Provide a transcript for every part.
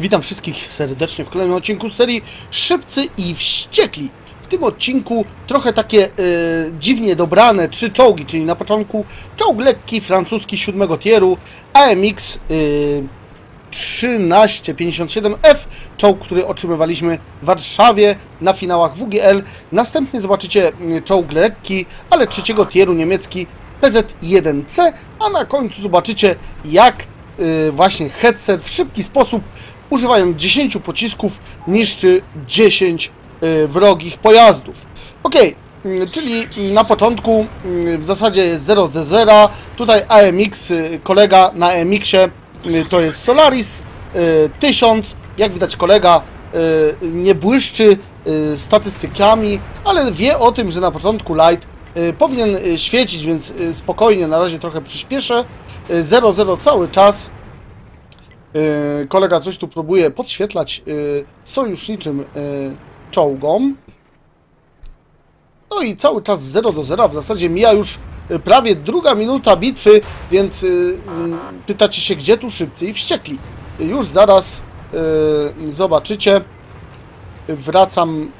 Witam wszystkich serdecznie w kolejnym odcinku serii Szybcy i Wściekli. W tym odcinku trochę takie e, dziwnie dobrane trzy czołgi, czyli na początku czołg lekki francuski siódmego tieru AMX e, 1357F, czołg, który otrzymywaliśmy w Warszawie na finałach WGL. Następnie zobaczycie czołg lekki, ale trzeciego tieru niemiecki PZ-1C, a na końcu zobaczycie jak y, właśnie headset w szybki sposób, używając 10 pocisków, niszczy 10 y, wrogich pojazdów. Ok, czyli na początku y, w zasadzie jest 0 do 0. Tutaj AMX, y, kolega na AMX-ie y, to jest Solaris y, 1000. Jak widać, kolega y, nie błyszczy statystykami, ale wie o tym, że na początku Light powinien świecić, więc spokojnie, na razie trochę przyspieszę. Y, 0-0 cały czas. Y, Kolega coś tu próbuje podświetlać y, sojuszniczym y, czołgom. No i cały czas 0 do 0. W zasadzie mija już prawie druga minuta bitwy, więc y, pytacie się, gdzie tu szybcy i wściekli. Już zaraz zobaczycie. Wracam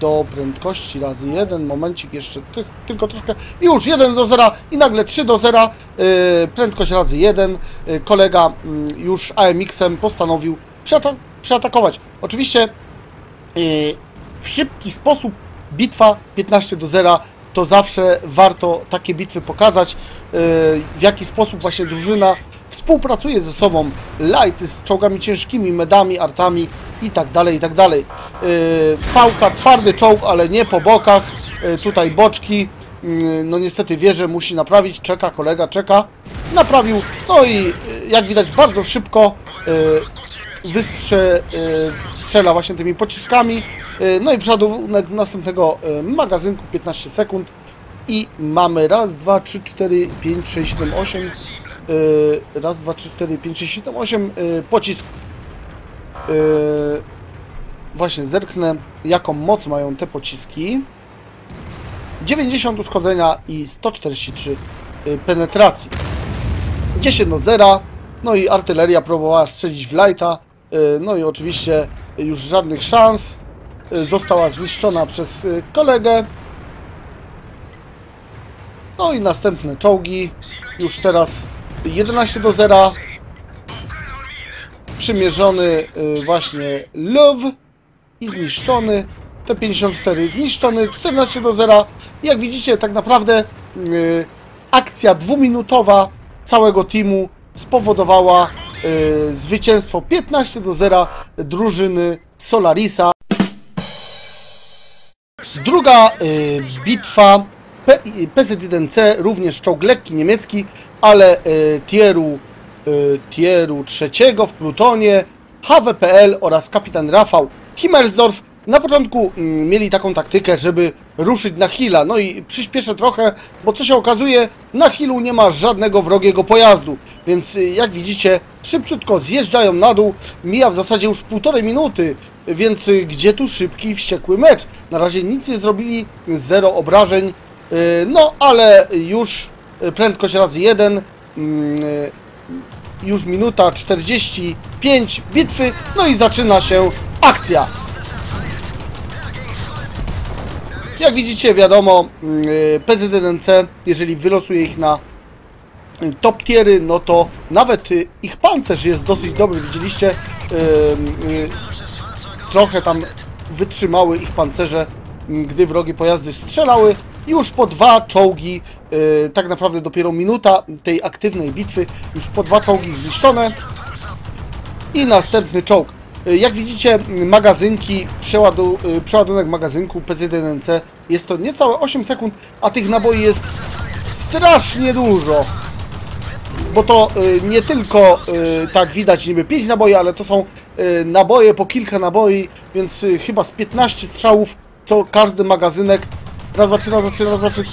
do prędkości razy 1. Momencik jeszcze ty, tylko troszkę. Już 1 do 0 i nagle 3 do 0. Y, prędkość razy 1. Y, kolega y, już AMX-em postanowił przeata przeatakować. Oczywiście y, w szybki sposób bitwa 15 do 0 to zawsze warto takie bitwy pokazać, yy, w jaki sposób właśnie drużyna współpracuje ze sobą. Light z czołgami ciężkimi, medami, artami i tak dalej, i tak dalej. Yy, Fałka, twardy czołg, ale nie po bokach. Yy, tutaj boczki. Yy, No niestety wieżę musi naprawić, czeka, kolega czeka. Naprawił, no i jak widać bardzo szybko wystrze, y, strzela właśnie tymi pociskami. Y, no i przeładunek następnego y, magazynku 15 sekund. I mamy raz, dwa, trzy, cztery, pięć, sześć, siedem, osiem. y, Raz, dwa, trzy, cztery, pięć, sześć, siedem, osiem y, pocisków. Y, Właśnie zerknę, jaką moc mają te pociski. 90 uszkodzenia i 143 y, penetracji. 10 do 0. No i artyleria próbowała strzelić w lighta. y, No i oczywiście już żadnych szans. Została zniszczona przez kolegę. No i następne czołgi. Już teraz 11 do 0. Przymierzony y, właśnie Love i zniszczony. T54 zniszczony, 14 do 0. Jak widzicie, tak naprawdę y, akcja dwuminutowa całego teamu spowodowała y, zwycięstwo 15 do 0 drużyny Solarisa. Druga bitwa P- PZ-1C, również czołg lekki niemiecki, ale tieru, tieru trzeciego w Plutonie, HWPL oraz kapitan Rafał Himmelsdorf. Na początku mm, mieli taką taktykę, żeby ruszyć na Hila. No i przyspieszę trochę, bo co się okazuje, na Hilu nie ma żadnego wrogiego pojazdu. Więc y, jak widzicie, szybciutko zjeżdżają na dół. Mija w zasadzie już półtorej minuty, więc y, gdzie tu szybki wściekły mecz? Na razie nic nie zrobili, zero obrażeń. Y, No, ale już y, prędkość razy jeden. Mm, Już minuta 45 bitwy. No i zaczyna się akcja. Jak widzicie, wiadomo, y, PZDNC, jeżeli wylosuje ich na y, top tiery, no to nawet y, ich pancerz jest dosyć dobry. Widzieliście, trochę tam wytrzymały ich pancerze, gdy wrogie pojazdy strzelały. Już po dwa czołgi, y, tak naprawdę dopiero minuta tej aktywnej bitwy, już po dwa czołgi zniszczone. I następny czołg. Y, Jak widzicie, magazynki, przeładu, y, przeładunek magazynku PZ-1C jest to niecałe 8 sekund, a tych naboi jest strasznie dużo. Bo to y, nie tylko tak widać niby 5 naboi, ale to są naboje po kilka naboi, więc chyba z 15 strzałów co każdy magazynek. Raz, dwa, trzy, raz, dwa, trzy, raz, dwa, trzy.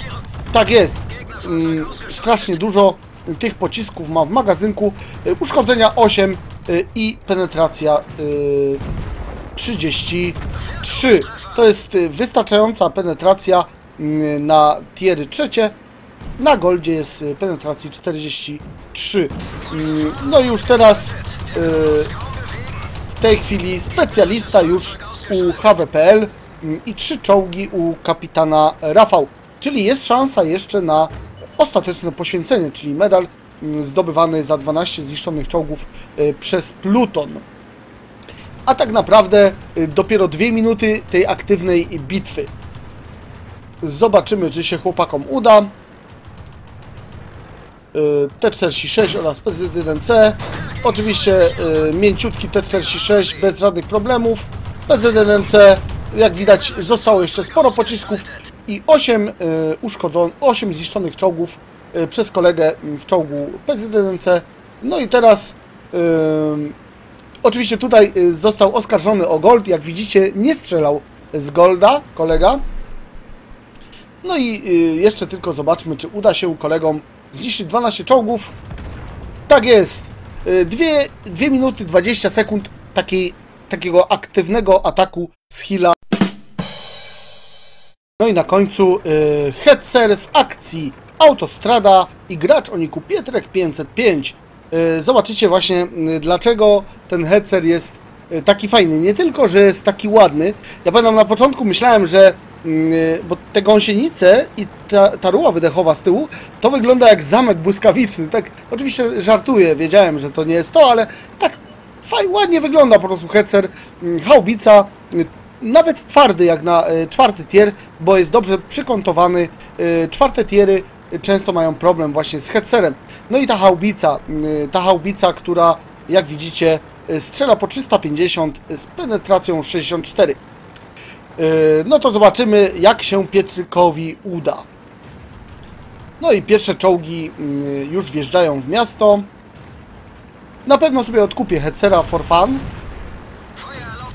Tak jest. Mm, strasznie dużo tych pocisków ma w magazynku. Y, Uszkodzenia 8 y, i penetracja y, 33. To jest y, wystarczająca penetracja y, na tiery trzecie. Na goldzie jest y, penetracji 43. Mm, No i już teraz y, tej chwili specjalista już u HWPL mm, i trzy czołgi u kapitana Rafał. Czyli jest szansa jeszcze na ostateczne poświęcenie, czyli medal mm, zdobywany za 12 zniszczonych czołgów y, przez Pluton. A tak naprawdę y, dopiero dwie minuty tej aktywnej bitwy. Zobaczymy, czy się chłopakom uda. Y, T-46 oraz PZDNC. Oczywiście mięciutki T-46 bez żadnych problemów. PZDNC, jak widać, zostało jeszcze sporo pocisków i 8 uszkodzonych, 8 zniszczonych czołgów y, przez kolegę w czołgu PZDNC. No i teraz y, oczywiście tutaj został oskarżony o gold. Jak widzicie, nie strzelał z golda kolega. No i jeszcze tylko zobaczmy, czy uda się kolegom zniszczyć 12 czołgów. Tak jest. 2, 2 minuty 20 sekund takiej, takiego aktywnego ataku z Hila. No i na końcu y, Headser w akcji. Autostrada i gracz o niku Pietrek 505. Y, zobaczycie właśnie y, dlaczego ten headser jest y, taki fajny. Nie tylko, że jest taki ładny. Ja pamiętam na początku myślałem, że y, bo te gąsienice i ta, ta ruła wydechowa z tyłu to wygląda jak zamek błyskawiczny. Tak, oczywiście żartuję, wiedziałem, że to nie jest to, ale tak fajnie, ładnie wygląda po prostu headser. y, Haubica y, nawet twardy jak na y, czwarty tier, bo jest dobrze przykątowany. Y, Czwarte tiery często mają problem właśnie z headserem. No i ta haubica, ta haubica, która jak widzicie strzela po 350 z penetracją 64. Y, No to zobaczymy jak się Pietrykowi uda. No i pierwsze czołgi już wjeżdżają w miasto. Na pewno sobie odkupię headsera for fun.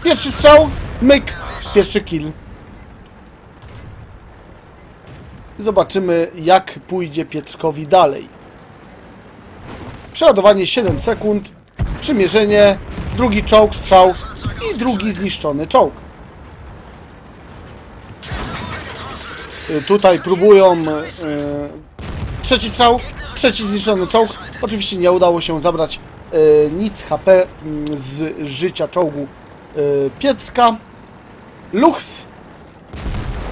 Pierwszy strzał, myk, pierwszy kill. Zobaczymy, jak pójdzie Pietrkowi dalej. Przeładowanie 7 sekund, przymierzenie, drugi czołg, strzał i drugi zniszczony czołg. Y, Tutaj próbują y, trzeci strzał, trzeci zniszczony czołg. Oczywiście nie udało się zabrać nic HP mm, z życia czołgu y, Pietrka. Lux,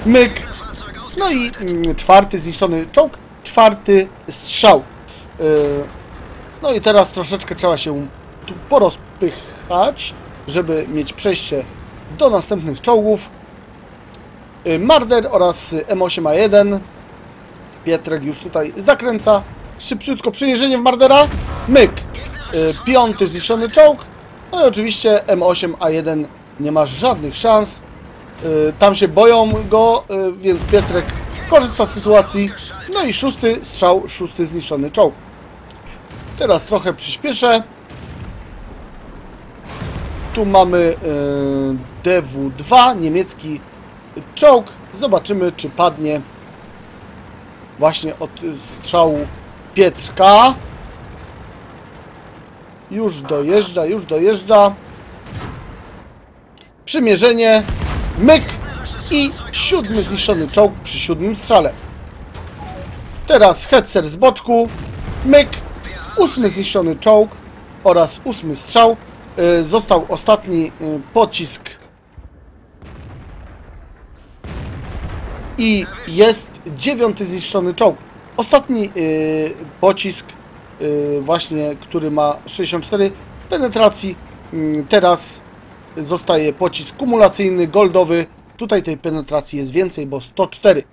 myk, no i mm, czwarty zniszczony czołg, czwarty strzał. Yy, No i teraz troszeczkę trzeba się tu porozpychać, żeby mieć przejście do następnych czołgów. Marder oraz M8A1. Pietrek już tutaj zakręca. Szybciutko przyjeżdżenie w Mardera. Myk. Yy, Piąty zniszczony czołg. No i oczywiście M8A1 nie ma żadnych szans. Y, Tam się boją go, y, więc Pietrek korzysta z sytuacji. No i szósty strzał, szósty zniszczony czołg. Teraz trochę przyspieszę. Tu mamy y, DW2, niemiecki czołg. Zobaczymy, czy padnie właśnie od strzału Pietrka. Już dojeżdża, już dojeżdża. Przymierzenie. Myk i siódmy zniszczony czołg przy siódmym strzale. Teraz headser z boczku. Myk. Ósmy zniszczony czołg oraz ósmy strzał. Y, Został ostatni y, pocisk. I jest dziewiąty zniszczony czołg. Ostatni y, pocisk, właśnie, który ma 64 penetracji. Y, teraz zostaje pocisk kumulacyjny, goldowy. Tutaj tej penetracji jest więcej, bo 104.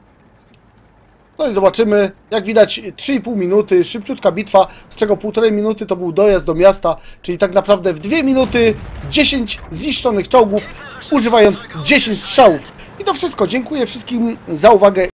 No i zobaczymy. Jak widać 3,5 minuty, szybciutka bitwa, z czego 1,5 minuty to był dojazd do miasta, czyli tak naprawdę w 2 minuty 10 zniszczonych czołgów, używając 10 strzałów. I to wszystko. Dziękuję wszystkim za uwagę